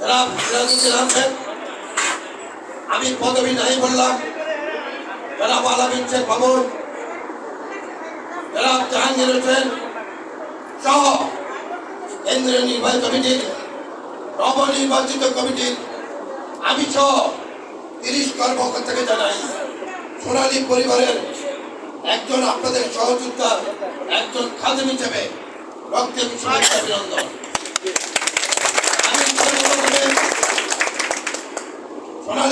যারা সিরাজুদ্দিন আছেন আমি পদবি নাই বললাম। যারা আলামিন শেখ বাবুর যারা জাহাঙ্গীর হোসেন সহ কেন্দ্রীয় নির্বাহী কমিটির, নবনির্বাচিত কমিটির। আমি সহ তিরিশ কর্মকর্তাকে জানাই। সোনালী পরিবারের একজন আপনাদের সহযোদ্ধা, একজন খাদেম হিসেবে রক্তে শুভেচ্ছা অভিনন্দন আমি সর্বপ্রথমে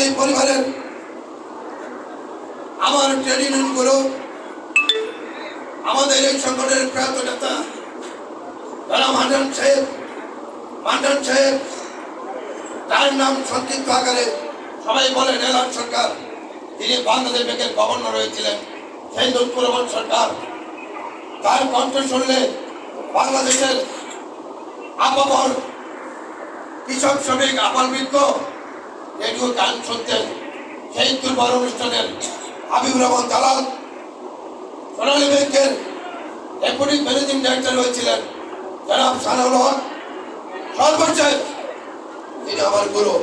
সোনালী পরিবারের আমার ট্রেড ইউনিয়নগুলো আমাদের এই সংগঠনের প্রয়াত নেতা যারা মান্ডান সাহেব মান্ডান সাহেব, তার নাম সংক্ষিপ্ত আকারে সবাই বলেন এলান সরকার। তিনি বাংলাদেশ ব্যাংকের গভর্নর হয়েছিলেন সেই লুৎফুর সরকার। তার কণ্ঠ শুনলে বাংলাদেশের আপামর কৃষক শ্রমিক আপাল বৃদ্ধ রেডিও গান শুনতেন সেই দুর্বার অনুষ্ঠানের হাবিবুর রহমান দালাল, সোনালী ব্যাংকের ডেপুটি ম্যানেজিং ডাইরেক্টর হয়েছিলেন জনাব সানাউল হক। সর্বশেষ তিনি আমার গুরু,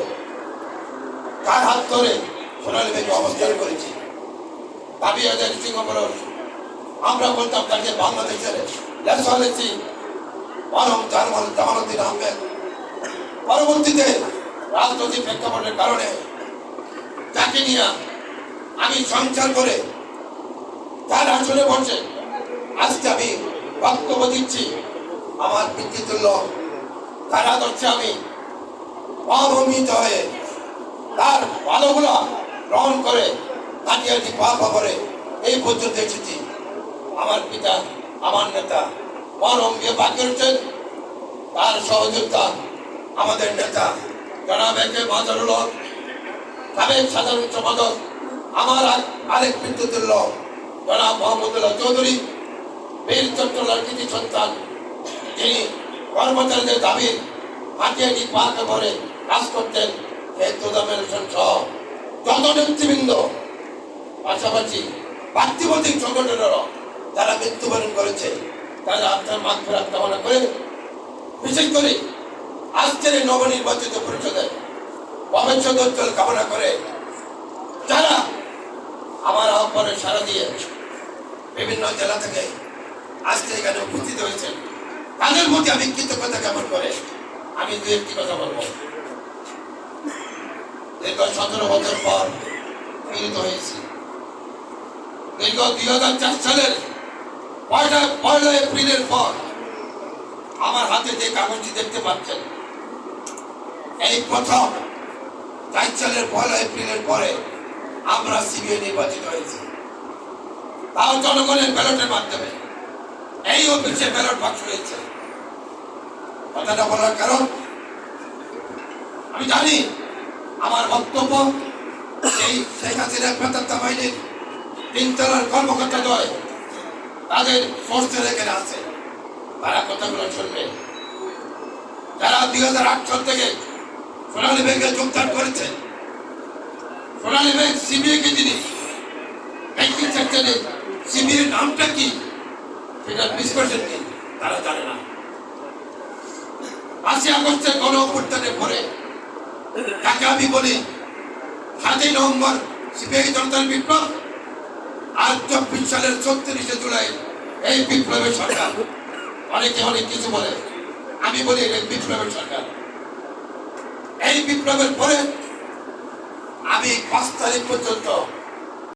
তার হাত ধরে সোনালী ব্যাংকে অবস্থান করেছি। দাবি আদায় সিংহপুরুষ, আমরা বলতাম তাকে বাংলাদেশের ন্যাশনালিটি বরং জার্মান জামালুদ্দিন আহমেদ পরবর্তীতে রাজনৈতিক প্রেক্ষাপটের কারণে তাকে নিয়ে আমি সংসার করে তার আসলে বসে আজকে আমি বক্তব্য দিচ্ছি। আমার পিতৃতুল্য, তার আদর্শে আমি অভূমিত হয়ে তার ভালোগুলো গ্রহণ করে কাটিয়াটি পা পা করে এই পর্যন্ত এসেছি আমার পিতা, আমার নেতা মরম বিয়ে বাকি তার সহযোগিতা আমাদের নেতা। জনাব একে মাজারুল হক সাবেক সাধারণ সম্পাদক আমার আর- আরেক বিদ্যুতুল্য জনাব মোহাম্মদুল্লাহ চৌধুরী, বীর চট্টলার কৃতি সন্তান। তিনি কর্মচারীদের দাবির হাতিয়াটি পাকে করে কাজ করতেন সেই তোদামেশন সহ যত নেতৃবৃন্দ পাশাপাশি ব্যক্তিগতিক সংগঠনেরও তারা মৃত্যুবরণ করেছে। তারা আপনার মাঠ ফেরাত কামনা করে, বিশেষ করে আজকের নবনির্বাচিত পরিষদের ভবিষ্যৎ উজ্জ্বল কামনা করে যারা আমার আহ্বানে সারা দিয়ে বিভিন্ন জেলা থেকে আজকে এখানে উপস্থিত হয়েছেন, তাদের প্রতি আমি কৃতজ্ঞতা জ্ঞাপন করে আমি দু একটি কথা বলব। দীর্ঘ সতেরো বছর পর মিলিত হয়েছি। দীর্ঘ দুই হাজার চার সালের পয়লা পয়লা এপ্রিলের পর আমার হাতে যে কাগজটি দেখতে পাচ্ছেন এই প্রথম চার সালের পয়লা এপ্রিলের পরে আমরা সিবিআই নির্বাচিত হয়েছি। তাও জনগণের ব্যালটের মাধ্যমে। এই অফিসে ব্যালট বাক্স রয়েছে। কথাটা বলার কারণ, আমি জানি আমার বক্তব্য এই শেখ হাসিনা প্রেতাত্মা বাহিনীর তিনতলার কর্মকর্তা দয় তাদের সোর্সের এখানে আছে। তারা কথাগুলো শুনবে। যারা দুই হাজার আট সাল থেকে সোনালী ব্যাংকে যোগদান করেছে। সোনালী ব্যাংক সিবিআই কে জিনিস ব্যাংকিং সেক্টরে সিবিআই নামটা কি, সেটা বিশ্লেষণ কি তারা জানে না। পাঁচই আগস্টের গণ অভ্যুত্থানের পরে তাকে আমি বলি সাতই নভেম্বর সিবিআই জনতার বিপ্লব, আর চব্বিশ সালের ছত্রিশে জুলাই এই বিপ্লবের সরকার। অনেকে অনেক কিছু বলে, আমি বলি এটা বিপ্লবের সরকার। এই বিপ্লবের পরে আমি পাঁচ তারিখ পর্যন্ত